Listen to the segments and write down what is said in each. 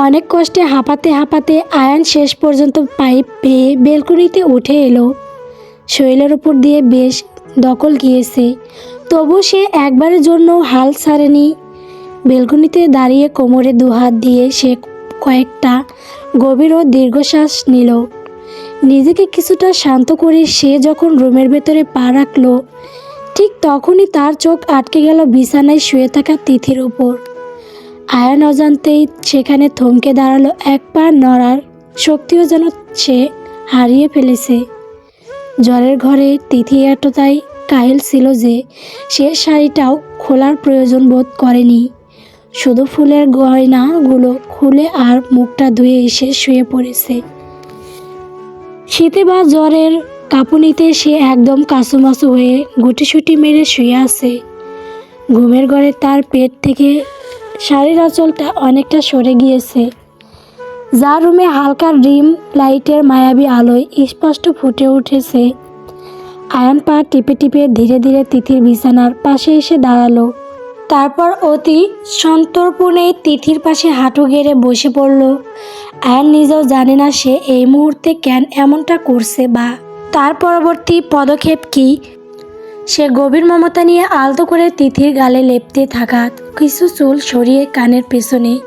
অনেক কষ্টে হাঁপাতে হাঁপাতে আয়ান শেষ পর্যন্ত পাইপ পেয়ে বেলকুনিতে উঠে এলো। শৈলের উপর দিয়ে বেশ দখল গিয়েছে। তবু সে একবারের জন্য হাল ছাড়েনি। বেলকুনিতে দাঁড়িয়ে কোমরে দুহাত দিয়ে সে কয়েকটা গভীর ও দীর্ঘশ্বাস নিল। নিজেকে কিছুটা শান্ত করে সে যখন রুমের ভেতরে পা রাখল, ঠিক তখনই তার চোখ আটকে গেল বিছানায় শুয়ে থাকা তিথির উপর। আয়ান অজান্তেই সেখানে থমকে দাঁড়াল এক পা নড়ার শক্তিও যেন সে হারিয়ে ফেলেছে। জ্বরের ঘরে তিথি এতটাই কাহিল ছিল যে সে শাড়িটাও খোলার প্রয়োজন বোধ করেনি। শুধু ফুলের গয়নাগুলো খুলে আর মুখটা ধুয়ে এসে শুয়ে পড়েছে। শীতে বা জ্বরের কাঁপুনিতে সে একদম কাসুমাসু হয়ে গুটিসুটি মেরে শুয়ে আছে। ঘুমের ঘরে তার পেট থেকে শাড়ির আঁচলটা অনেকটা সরে গিয়েছে। যা রুমে হালকা ডিম লাইটের মায়াবী আলোয় স্পষ্ট ফুটে উঠেছে। আয়ান পা টিপে টিপে ধীরে ধীরে তিথির বিছানার পাশে এসে দাঁড়াল। তারপর অতি সন্তর্পণে তিথির পাশে হাঁটু গেড়ে বসে পড়ল। আয়ান নিজেও জানে না সে এই মুহূর্তে কেন এমনটা করছে বা তার পরবর্তী পদক্ষেপ কি। সে গভীর মমতা নিয়ে আলতো করে তিথির গালে লেপতে থাকা কিছু চুল সরিয়ে কানের পেছনে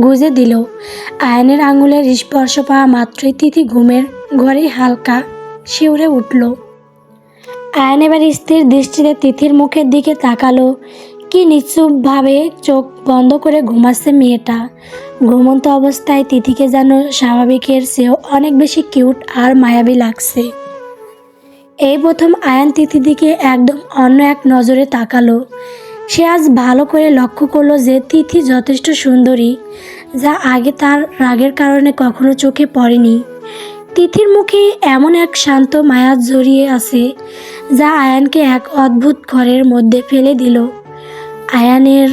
গুজে দিল। আয়নের আঙুলের স্পর্শ পাওয়া মাত্রই তিথি ঘুমের ঘরে হালকা শিউরে উঠল। আয়ন এবার স্থির দৃষ্টিতে তিথির মুখের দিকে তাকালো। কি নিশ্চুপভাবে চোখ বন্ধ করে ঘুমাচ্ছে মেয়েটা। ঘুমন্ত অবস্থায় তিথিকে যেন স্বাভাবিকের চেয়েও অনেক বেশি কিউট আর মায়াবী লাগছে। এই প্রথম আয়ান তিথির দিকে একদম অন্য এক নজরে তাকালো। সে আজ ভালো করে লক্ষ্য করল যে তিথি যথেষ্ট সুন্দরী, যা আগে তার রাগের কারণে কখনো চোখে পড়েনি। তিথির মুখে এমন এক শান্ত মায়া জড়িয়ে আছে, যা আয়ানকে এক অদ্ভুত ঘরের মধ্যে ফেলে দিল। আয়ানের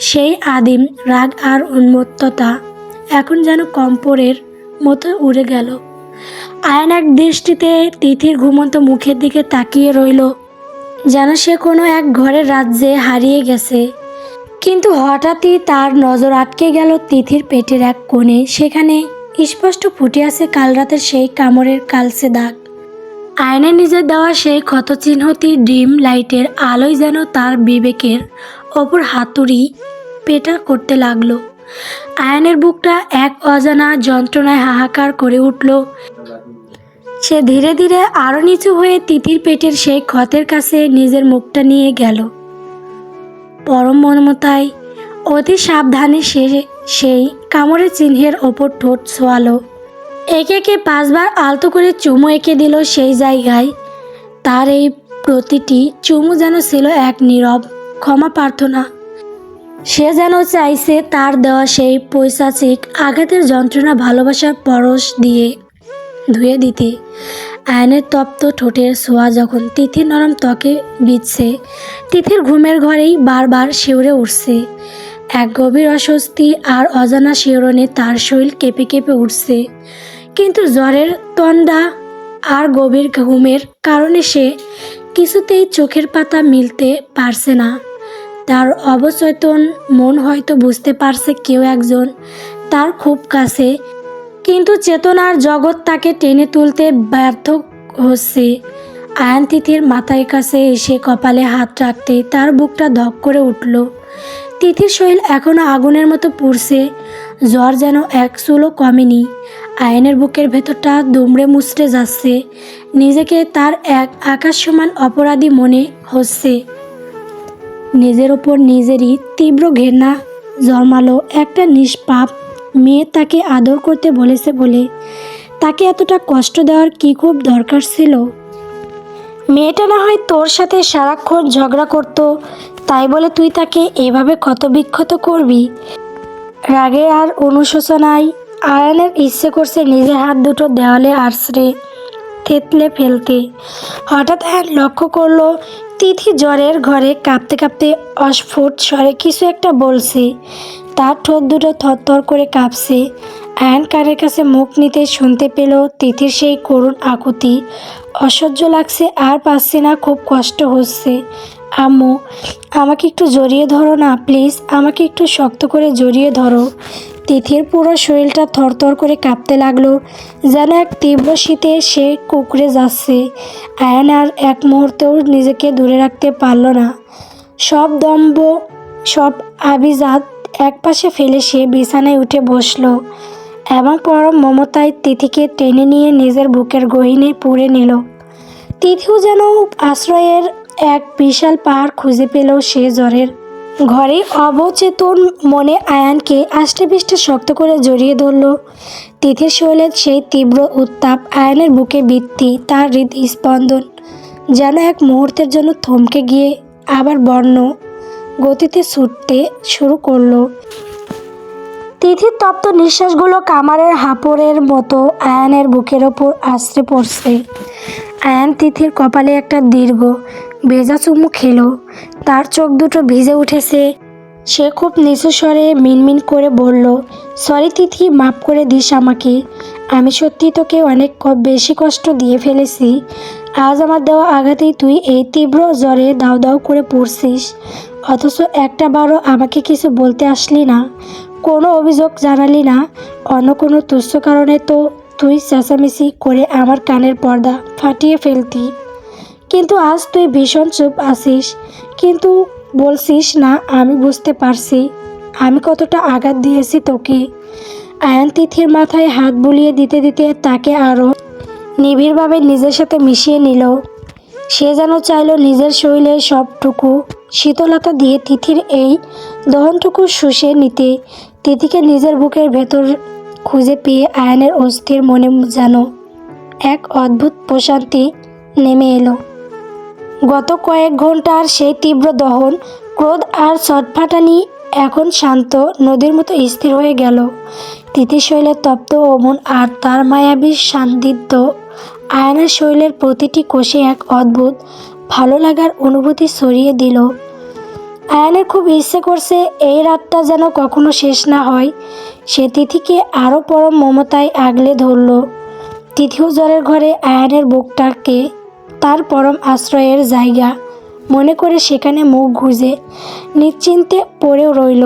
সেই আদিম রাগ আর উন্মত্ততা এখন যেন কম্পরের মতো উড়ে গেল। আয়ান এক দৃষ্টিতে তিথির ঘুমন্ত মুখের দিকে তাকিয়ে রইল। যেন সে কোনো এক ঘরের রাজ্যে হারিয়ে গেছে। কিন্তু হঠাৎই তার নজর আটকে গেল তিথির পেটের এক কোণে। সেখানে স্পষ্ট ফুটে আছে কাল রাতের সেই কামড়ের কালসে দাগ। আয়নে নিজের দেওয়া সেই ক্ষতচিহ্নটি ডিম লাইটের আলোয় যেন তার বিবেকের ওপর হাতুড়ি পেটা করতে লাগল। আয়নের বুকটা এক অজানা যন্ত্রণায় হাহাকার করে উঠল। সে ধীরে ধীরে আরও নিচু হয়ে তিতির পেটের সেই ক্ষতের কাছে নিজের মুখটা নিয়ে গেল। পরম মনমতায় অতি সাবধানে সে সেই কামড়ের চিহ্নের ওপর ঠোঁট ছোয়ালো। একে একে পাঁচবার আলতো করে চুমু এঁকে দিল সেই জায়গায়। তার এই প্রতিটি চুমু যেন ছিল এক নীরব ক্ষমা প্রার্থনা। সে যেন চাইছে তার দেওয়া সেই পৈশাচিক আঘাতের যন্ত্রণা ভালোবাসার পরশ দিয়ে ধুয়ে দিতে। আয়নের তপ্ত ঠোঁটের ছোঁয়া যখন তিথির নরম ত্বকে বিচ্ছে তিথির ঘুমের ঘরেই বারবার শিউরে উঠছে। এক গভীর অস্বস্তি আর অজানা শিহরণে তার শরীর কেঁপে কেঁপে উঠছে। কিন্তু জ্বরের তন্দা আর গভীর ঘুমের কারণে সে কিছুতেই চোখের পাতা মিলতে পারছে না। তার অবচেতন মন হয়তো বুঝতে পারছে কেউ একজন তার খুব কাছে। কিন্তু চেতনার জগৎ তাকে টেনে তুলতে ব্যর্থ হচ্ছে। আয়ান তিথির মাথায় কাছে এসে কপালে হাত রাখতে তার বুকটা ধক করে উঠল। তিথির শরীর এখনও আগুনের মতো পুড়ছে। জ্বর যেন এক চুলও কমেনি। আয়নের বুকের ভেতরটা দুমড়ে মুচড়ে যাচ্ছে। নিজেকে তার এক আকাশ সমান অপরাধী মনে হচ্ছে। নিজের ওপর নিজেরই তীব্র ঘেন্না জন্মালো। একটা নিষ্পাপ মেয়ে তাকে আদর করতে বলেছে বলে। তাকে এতটা কষ্ট দেওয়ার কি খুব দরকার ছিল? মেয়েটা না হয় তোর সাথে সারাক্ষণ ঝগড়া করতো, তাই বলে তুই তাকে এভাবে ক্ষত বিক্ষত করবি? রাগে আর অনুশোচনায় আয়নের ইচ্ছে করছে নিজের হাত দুটো দেওয়ালে আছড়ে থেতলে ফেলতে। হঠাৎ আয়ন লক্ষ্য করল তিথি জ্বরের ঘরে কাঁপতে কাঁপতে অস্ফুট স্বরে কিছু একটা বলছে। তার ঠোঁট দুটো থরথর করে কাঁপছে। অ্যান কানের কাছে মুখ নিতে শুনতে পেল তিথির সেই করুণ আকুতি। অসহ্য লাগছে, আর পাচ্ছে না, খুব কষ্ট হচ্ছে। আম্মু, আমাকে একটু জড়িয়ে ধরো না, প্লিজ। আমাকে একটু শক্ত করে জড়িয়ে ধরো। তিথির পুরো শরীরটা থরথর করে কাঁপতে লাগল, যেন এক তীব্র শীতে সে কুকড়ে যাচ্ছে। আয়ান আর এক মুহূর্তেও নিজেকে দূরে রাখতে পারল না। সব দম্ব সব আভিজাত একপাশে ফেলে সে বিছানায় উঠে বসল এবং পরম মমতায় তিথিকে টেনে নিয়ে নিজের বুকের গহিনে পুড়ে নিল। তিথিও যেন আশ্রয়ের এক বিশাল পাহাড় খুঁজে পেল সে জ্বরের। ঘরে অবচেতন মনে আয়ানকে আষ্টেপৃষ্টে শক্ত করে জড়িয়ে ধরল। তিথির শরীরের সেই তীব্র উত্তাপ আয়ানের বুকে বৃত্তি, তার হৃদস্পন্দন যেন এক মুহূর্তের জন্য থমকে গিয়ে আবার বর্ণ গতিতে ছুটতে শুরু করল। তিথির তপ্ত নিঃশ্বাসগুলো কামারের হাঁপড়ের মতো আয়ানের বুকের ওপর আশ্রে পড়ছে। আয়ান তিথির কপালে একটা দীর্ঘ ভেজা চুমু খেলো। তার চোখ দুটো ভিজে উঠেছে। সে খুব নিচু স্বরে মিনমিন করে বলল, সরি তিথি, মাফ করে দিস আমাকে। আমি সত্যি তোকে অনেক বেশি কষ্ট দিয়ে ফেলেছি। আজ আমার দেওয়া আঘাতেই তুই এই তীব্র জ্বরে দাউ দাউ করে পড়ছিস। অথচ একটা বারও আমাকে কিছু বলতে আসলি না। কোনো অভিযোগ জানালি না। অন্য কোনো তুচ্ছ কারণে তো তুই চেঁচামেচি করে আমার কানের পর্দা ফাটিয়ে ফেলতি। কিন্তু আজ তুই ভীষণ চুপ আছিস। কিন্তু বলছিস না, আমি বুঝতে পারছি। আমি কতটা আঘাত দিয়েছি তোকে। আয়ান তিথির মাথায় হাত বুলিয়ে দিতে দিতে তাকে আরও নিবিড়ভাবে নিজের সাথে মিশিয়ে নিল। সে যেন চাইল নিজের শরীরের সবটুকু শীতলতা দিয়ে তিথির এই দহনটুকু শুষে নিতে। তিথিকে নিজের বুকের ভেতর খুঁজে পেয়ে আয়নের অস্থির মনে যেন এক অদ্ভুত প্রশান্তি নেমে এলো। গত কয়েক ঘণ্টার সেই তীব্র দহন, ক্রোধ আর ছটফাটানি এখন শান্ত নদীর মতো স্থির হয়ে গেল। তিথি শৈলের তপ্ত অমন আর তার মায়াবীর সান্নিধ্য আয়নার শৈলের প্রতিটি কোষে এক অদ্ভুত, ভালো লাগার অনুভূতি ছড়িয়ে দিল। আয়ানের খুব ইচ্ছে করছে এই রাতটা যেন কখনো শেষ না হয়। সে তিথিকে আরও পরম মমতায় আগলে ধরল। তিথিও জ্বরের ঘরে আয়ানের বুকটাকে তার পরম আশ্রয়ের জায়গা। মনে করে সেখানে মুখ গুজে নিশ্চিন্তে পড়েও রইল।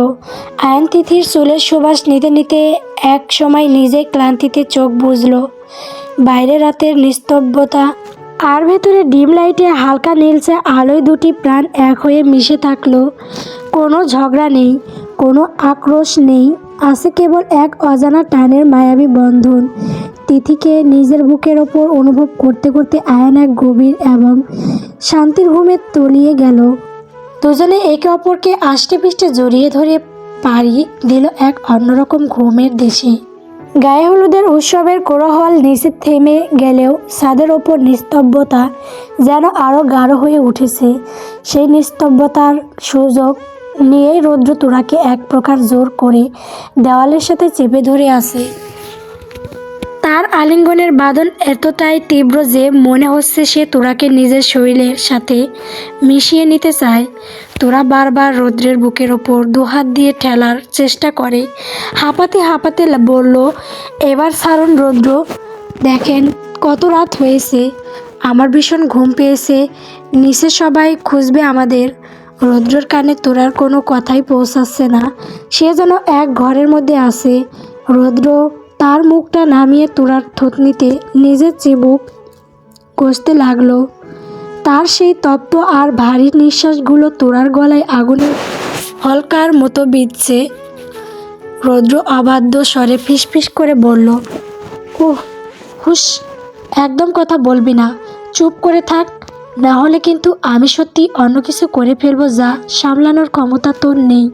আয়ন তিথির চুলের সুবাস নিতে নিতে এক সময় নিজে ক্লান্তিতে চোখ বুঝল বাইরে রাতের নিস্তব্ধতা। আর ভেতরে ডিম লাইটে হালকা নীলচে আলোয় দুটি প্রাণ এক হয়ে মিশে থাকল। কোনো ঝগড়া নেই। কোনো আক্রোশ নেই। আছে কেবল এক অজানা টানের মায়াবী বন্ধন। তিথিকে নিজের বুকের ওপর অনুভব করতে করতে আয়ান এক গভীর এবং শান্তির ঘুমে তলিয়ে গেল। দুজনে একে অপরকে আষ্টে পিষ্টে জড়িয়ে ধরে পাড়ি দিল এক অন্যরকম ঘুমের দেশে। গায়ে হলুদের উৎসবের কোলাহল নিচে থেমে গেলেও ছাদের ওপর নিস্তব্ধতা যেন আরও গাঢ় হয়ে উঠেছে। সেই নিস্তব্ধতার সুযোগ নিয়েই রৌদ্র তোরাকে এক প্রকার জোর করে দেওয়ালের সাথে চেপে ধরে আছে। তার আলিঙ্গনের বাঁধন এতটাই তীব্র যে মনে হচ্ছে সে তোরাকে নিজের শরীরের সাথে মিশিয়ে নিতে চায়। তোরা বারবার রৌদ্রের বুকের ওপর দুহাত দিয়ে ঠেলার চেষ্টা করে। হাঁপাতে হাঁপাতে বলল, এবার সারণ রৌদ্র। দেখেন কত রাত হয়েছে। আমার ভীষণ ঘুম পেয়েছে। নিচে সবাই খুঁজবে আমাদের। রৌদ্রর কানে তোরার কোনো কথাই পৌঁছাচ্ছে না। সে যেন এক ঘরের মধ্যে আছে। রৌদ্র তার মুখটা নামিয়ে তোরার থতনিতে নিজের চিবুক কষতে লাগল। তার সেই তপ্ত আর ভারী নিঃশ্বাসগুলো তোরার গলায় আগুনের হলকার মতো বিচ্ছে রৌদ্র অবাধ্য স্বরে ফিসফিস করে বলল ওহ হুস একদম কথা বলবি না। চুপ করে থাক না হলে কিন্তু আমি সত্যি অন্য কিছু করে ফেলব যা সামলানোর ক্ষমতা তোর নেই।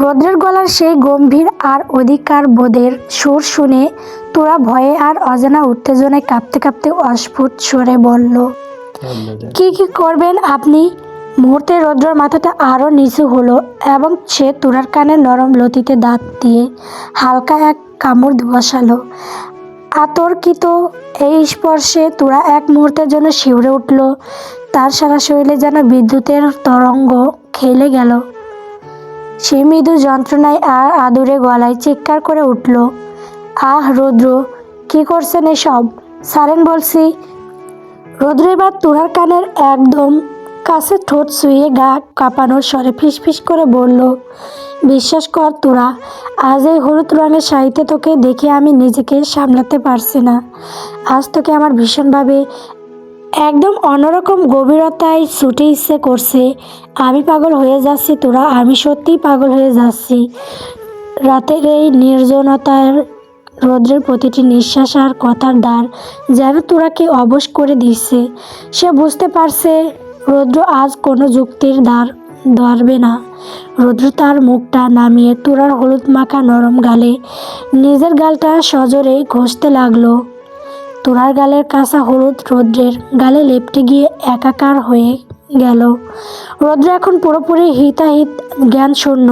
রৌদ্রের গলার সেই গম্ভীর আর অধিকার বোধের সুর শুনে তোরা ভয়ে আর অজানা উত্তেজনায় কাঁপতে কাঁপতে অস্ফুট সরে বলল, কি কি করবেন আপনি? মুহূর্তে রৌদ্রর মাথাটা আরও নিচু হলো এবং সে তুরার কানে নরম লতিতে দাঁত দিয়ে হালকা এক কামড় বসালো। আতর্কিত এই স্পর্শে তোরা এক মুহূর্তের জন্য শিউরে উঠল। তার সারা শরীরে যেন বিদ্যুতের তরঙ্গ খেলে গেল। সে মৃদু যন্ত্রণায় আর আদুরে গলায় চিৎকার করে উঠল। আহ, রৌদ্র, কি করছেন এসব? সারেন বলছি, রৌদ্র এবার তুরার কানের একদম কাছে ঠোঁট শুয়ে গা কাঁপানোর স্বরে ফিসফিস করে বলল বিশ্বাস কর তোরা আজ এই হলুদ রঙের শাড়িতে তোকে দেখে আমি নিজেকে সামলাতে পারছি না। আজ তোকে আমার ভীষণভাবে একদম অন্যরকম গভীরতায় ছুটে ইচ্ছে করছে। আমি পাগল হয়ে যাচ্ছি তোরা, আমি সত্যিই পাগল হয়ে যাচ্ছি। রাতের এই নির্জনতার রৌদ্রের প্রতিটি নিঃশ্বাস আর কথার দ্বার যেন তোরাকে অবশ করে দিচ্ছে। সে বুঝতে পারছে রৌদ্র আজ কোনো যুক্তির দ্বার ধরবে না। রৌদ্র তার মুখটা নামিয়ে তোরার হলুদ মাখা নরম গালে, নিজের গালটা সজোরে ঘষতে লাগল। তোরার গালের কাঁচা হলুদ রৌদ্রের গালে লেপটে গিয়ে একাকার হয়ে গেল। রৌদ্র এখন পুরোপুরি হিতাহিত জ্ঞান শূন্য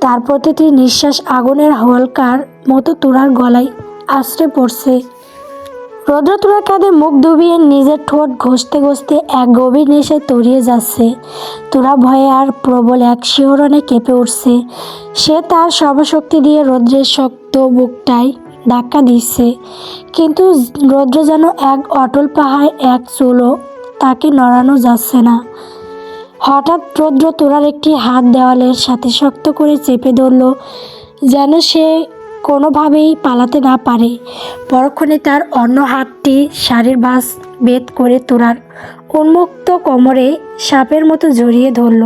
তার প্রতিটি নিঃশ্বাস আগুনের হলকার মতো তোরার গলায় আশ্রে পড়ছে। রৌদ্র তোরার কাঁধে মুখ ডুবিয়ে নিজের ঠোঁট ঘষতে ঘষতে এক গভীর নেশায় তরিয়ে যাচ্ছে। তোরা ভয়ে আর প্রবল এক শিহরণে কেঁপে উঠছে। সে তার সর্বশক্তি দিয়ে রৌদ্রের শক্ত বুকটায় ধাক্কা দিচ্ছে। কিন্তু রৌদ্র যেন এক অটল পাহাড়, এক চুলো তাকে নড়ানো যাচ্ছে না। হঠাৎ রৌদ্র তোরার একটি হাত দেওয়ালের সাথে শক্ত করে চেপে ধরল, যেন সে কোনোভাবেই পালাতে না পারে। পরক্ষণে তার অন্য হাতটি শাড়ির বাস বেদ করে তোরার উন্মুক্ত কোমরে সাপের মতো জড়িয়ে ধরল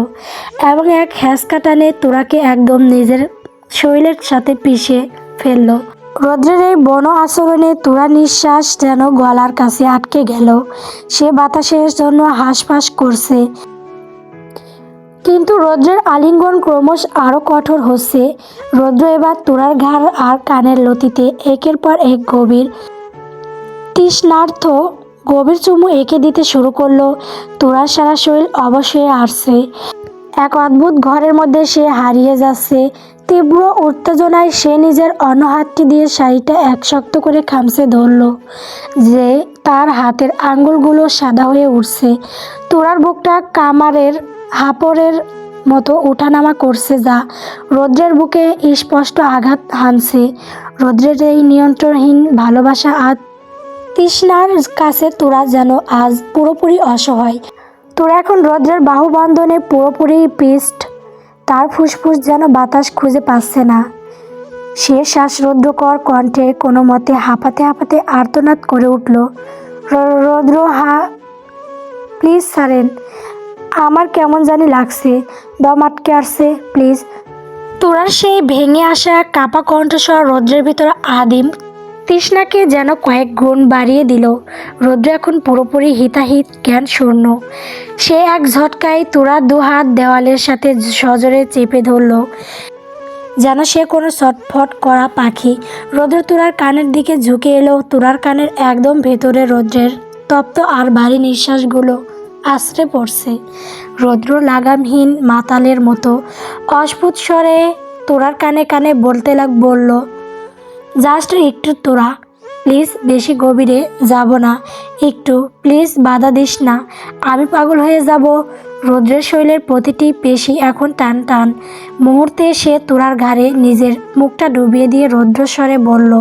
এবং এক হ্যাঁচকা টানে তোরাকে একদম নিজের শরীরের সাথে পিষে ফেলল। রৌদ্রের এই বন আচরণে তোরা নিঃশ্বাস যেন গলার কাছে আটকে গেল। সে বাতাসের জন্য হাঁসফাঁস করছে। কিন্তু রৌদ্রের আলিঙ্গন ক্রমশ আরও কঠোর হচ্ছে। রৌদ্র এবার তোরার ঘাড় আর কানের লতিতে একের পর এক গভীর তৃষ্ণার্থ গভীর চুমু এঁকে দিতে শুরু করল। তোরার সারা শরীর অবশ্যই আসছে। এক অদ্ভুত ঘরের মধ্যে সে হারিয়ে যাচ্ছে। তীব্র উত্তেজনায় সে নিজের অন্য হাতটি দিয়ে শাড়িটা এক শক্ত করে খামছে ধরল। যে তার হাতের আঙ্গুলগুলো সাদা হয়ে উঠছে। তোরার বুকটা কামারের হাপড়ের মতো ওঠানামা করছে যা রৌদ্রের বুকে স্পষ্ট আঘাত হানছে। রৌদ্রের এই নিয়ন্ত্রণহীন ভালোবাসা আর তৃষ্ণার কাছে তোরা যেন আজ পুরোপুরি অসহায়। তোরা এখন রৌদ্রের বাহুবন্ধনে পুরোপুরি পিস্ট। তার ফুসফুস যেন বাতাস খুঁজে পাচ্ছে না। সে শ্বাসরুদ্ধকর কণ্ঠে কোনো মতে হাঁপাতে হাঁপাতে আর্তনাদ করে উঠল। "র- রৌদ্র, হা, প্লিজ সারেন আমার কেমন জানি লাগছে। দম আটকে আসছে, প্লিজ তোরা সেই ভেঙে আসা কাপা কণ্ঠস্বর রৌদ্রের ভিতর আদিম তৃষ্ণাকে যেন কয়েক গুণ বাড়িয়ে দিল। রৌদ্র এখন পুরোপুরি হিতাহিত জ্ঞান শূন্য সে এক ঝটকায় তোরা দু হাত দেওয়ালের সাথে সজোরে চেপে ধরল। যেন সে কোনো ছটফট করা পাখি। রৌদ্র তোরার কানের দিকে ঝুঁকে এলো তোরার কানের একদম ভেতরে রৌদ্রের তপ্ত আর ভারী নিঃশ্বাসগুলো আশ্রে পড়ছে। রৌদ্র লাগামহীন মাতালের মতো। অস্ফুট স্বরে তোরার কানে কানে বলতে লাগ, বলল, জাস্ট একটু তোরা, প্লিজ বেশি গভীরে যাব না। একটু, প্লিজ বাধা দিস না। আমি পাগল হয়ে যাব। রৌদ্রের শৈলের প্রতিটি পেশি এখন টান টান। মুহূর্তে সে তোরার ঘাড়ে নিজের মুখটা ডুবিয়ে দিয়ে রৌদ্রস্বরে বলল,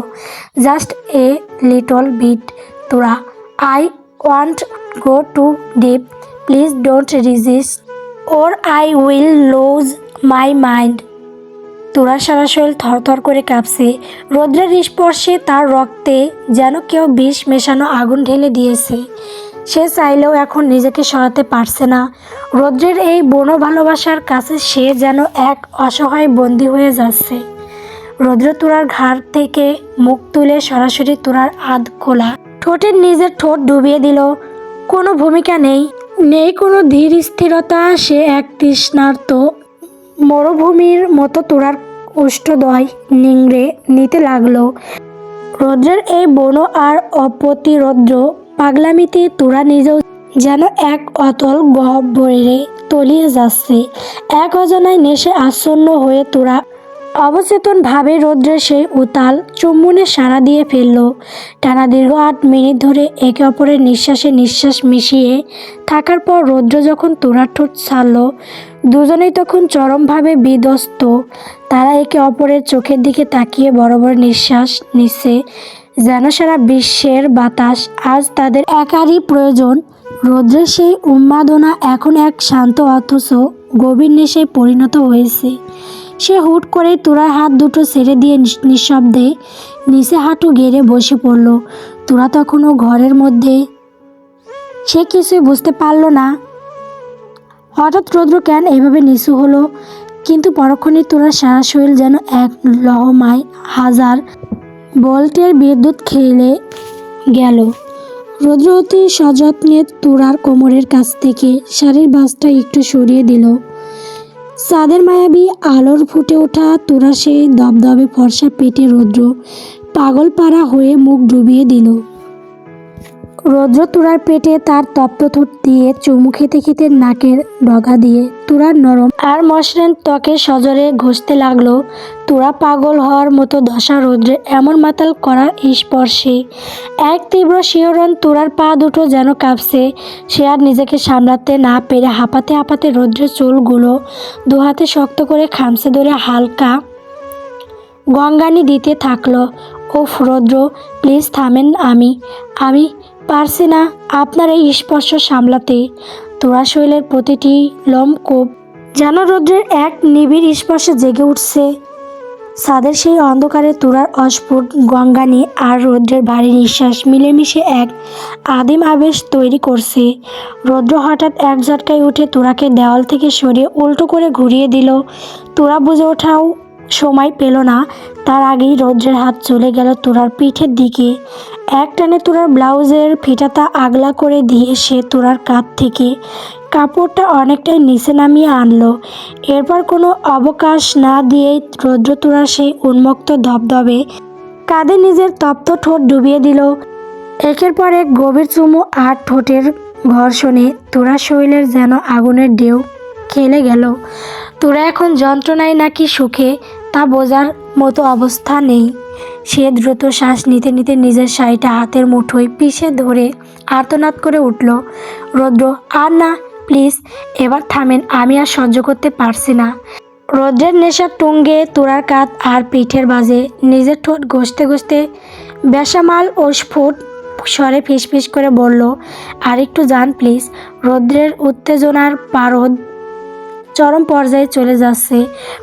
জাস্ট এ লিটল বিট, তোরা। I want go to deep. Please don't resist, or I will lose my mind. তোরা সারা শরীর থরথর করে কাঁপছে। রৌদ্রের স্পর্শে তার রক্তে যেন কেউ বিষ মেশানো আগুন ঢেলে দিয়েছে। সে চাইলেও এখন নিজেকে সরাতে পারছে না। রৌদ্রের এই বন ভালোবাসার কাছে সে যেন এক অসহায় বন্দী হয়ে যাচ্ছে। রৌদ্র তোরার ঘাড় থেকে মুখ তুলে সরাসরি তোরার আধ খোলা ঠোঁটের নিজের ঠোঁট ডুবিয়ে দিল। কোনো ভূমিকা নেই। নেই কোনো ধীর স্থিরতা, সে এক তৃষ্ণার্ত মরুভূমির মতো তোরার উষ্ঠদয় নিংড়ে নিতে লাগল। রৌদ্রের এই বন আর অপ্রতিরৌদ্র পাগলামিতে তোরা নিজেও যেন এক অতল গহ্বরে তলিয়ে যাচ্ছে। এক অজানায় নেশে আচ্ছন্ন হয়ে তোরা অবচেতন ভাবে রৌদ্রের সেই উতাল চুম্বনে সাড়া দিয়ে ফেলল। টানা দীর্ঘ আট মিনিট ধরে একে অপরের নিঃশ্বাসে নিঃশ্বাস মিশিয়ে থাকার পর রৌদ্র যখন তোরা ঠোঁট ছাড়ল, দুজনেই তখন চরমভাবে বিধ্বস্ত। তারা একে অপরের চোখের দিকে তাকিয়ে বড় বড় নিঃশ্বাস নিচ্ছে। যেন সারা বিশ্বের বাতাস আজ তাদের একারই প্রয়োজন। রৌদ্রের সেই উন্মাদনা এখন এক শান্ত অথচ গভীর নেশে পরিণত হয়েছে। সে হুট করে তোরার হাত দুটো ছেড়ে দিয়ে নিঃশব্দে নিচে হাঁটু গেড়ে বসে পড়ল। তোরা তখনও ঘরের মধ্যে। সে কিছুই বুঝতে পারল না। হঠাৎ রৌদ্র কেন এইভাবে নিচু হলো? কিন্তু পরক্ষণে তোরা সারা শরীর যেন এক লহমায় হাজার ভোল্টের বিদ্যুৎ খেলে গেল। রৌদ্র অতি সযত্নে তোরার কোমরের কাছ থেকে শাড়ির বাসটা একটু সরিয়ে দিল। চাঁদের মায়াবী আলোর ফুটে ওঠা তোরা সেই দবদবে ফর্সা পেটে রৌদ্র পাগল পাড়া হয়ে মুখ ডুবিয়ে দিল। রৌদ্র তুরার পেটে তার তপ্ত ঠোঁট দিয়ে চুমু খেতে খেতে নাকের ডগা দিয়ে তুরার নরম আর মসৃণ ত্বকে সজরে ঘষতে লাগল। তুরা পাগল হওয়ার মতো দশা রৌদ্রে এমন মাতাল করার স্পর্শে এক তীব্র শিহরণ তুরার পা দুটো যেন কাঁপছে। সে আর নিজেকে সামলাতে না পেরে হাঁপাতে হাঁপাতে রৌদ্রের চুলগুলো দু হাতে শক্ত করে খামছে ধরে হালকা গঙ্গানি দিতে থাকল। ও রৌদ্র, প্লিজ থামেন আমি। আমি পারছি না আপনার এই স্পর্শ সামলাতে। তোরা শৈলের প্রতিটি লোমকূপ যেন রৌদ্রের এক নিবিড় স্পর্শে জেগে উঠছে। ছাদের সেই অন্ধকারে তোরার অস্ফুট গঙ্গানি আর রৌদ্রের ভারী নিঃশ্বাস মিলেমিশে এক আদিম আবেশ তৈরি করছে। রৌদ্র হঠাৎ এক ঝটকায় উঠে তোরাকে দেওয়াল থেকে সরিয়ে উল্টো করে ঘুরিয়ে দিল। তোরা বুঝে ওঠাও সময় পেল না। তার আগেই রৌদ্রের হাত চলে গেল তোরার পিঠের দিকে। এক টানে তোরার ব্লাউজের ফিটাটা আগলা করে দিয়ে সে তোরার কাঁধ থেকে কাপড়টা অনেকটাই নিচে নামিয়ে আনলো। এরপর কোনো অবকাশ না দিয়েই রৌদ্র তোরার সেই উন্মুক্ত ধবধবে কাঁধে নিজের তপ্ত ঠোঁট ডুবিয়ে দিল। একের পর এক গভীর চুমু আর ঠোঁটের ঘর্ষণে তোরা শৈলের যেন আগুনের ঢেউ খেলে গেল। তোরা এখন যন্ত্রণায় নাকি সুখে? তা বোঝার মতো অবস্থা নেই। সে দ্রুত শ্বাস নিতে নিতে নিজের শাড়িটা হাতের মুঠোয় পিষে ধরে আর্তনাদ করে উঠল। রৌদ্র, আর না, প্লিজ, এবার থামেন, আমি আর সহ্য করতে পারছি না। রৌদ্রের নেশার টুঙ্গে তোরার কাত আর পিঠের বাজে। নিজের ঠোঁট ঘষতে ঘষতে বেসামাল ও স্ফুট স্বরে ফিসফিস করে বলল, আর একটু যান, প্লিজ। রৌদ্রের উত্তেজনার পারদ চরম পর্যায়ে চলে যাচ্ছে।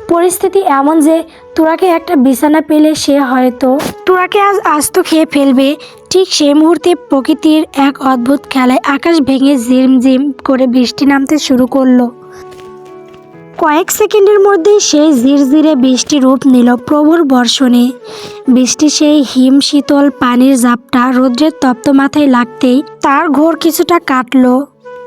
পরিস্থিতি এমন যে তোরাকে একটা বিছানা পেলে সে হয়তো তোরাকে আজ আস্ত খেয়ে ফেলবে। ঠিক সেই মুহূর্তে প্রকৃতির এক অদ্ভুত খেলায় আকাশ ভেঙে ঝিমঝিম করে বৃষ্টি নামতে শুরু করল। কয়েক সেকেন্ডের মধ্যেই সেই ঝিরঝিরে বৃষ্টি রূপ নিল প্রভুর বর্ষণে। বৃষ্টি সেই হিম শীতল পানির জাপটা রৌদ্রের তপ্ত মাথায় লাগতেই তার ঘোর কিছুটা কাটলো।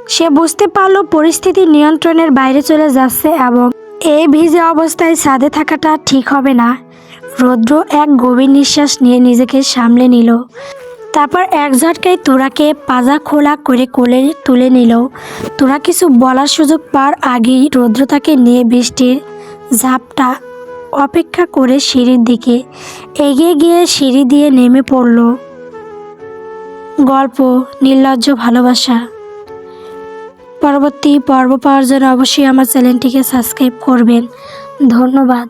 সে বুঝতে পারল পরিস্থিতি নিয়ন্ত্রণের বাইরে চলে যাচ্ছে এবং এই ভিজে অবস্থায় ছাদে থাকাটা ঠিক হবে না। রৌদ্র এক গভীর নিঃশ্বাস নিয়ে নিজেকে সামলে নিল। তারপর এক ঝটকায় তোরাকে পাজা খোলা করে কোলে তুলে নিল। তোরা কিছু বলার সুযোগ পার আগেই রৌদ্র তাকে নিয়ে বৃষ্টির ঝাপটা অপেক্ষা করে সিঁড়ির দিকে এগিয়ে গিয়ে সিঁড়ি দিয়ে নেমে পড়ল। গল্প, নির্লজ্জ ভালোবাসা। পরবর্তী পর্ব পাওয়ার জন্য অবশ্যই আমার চ্যানেলটিকে সাবস্ক্রাইব করবেন। ধন্যবাদ।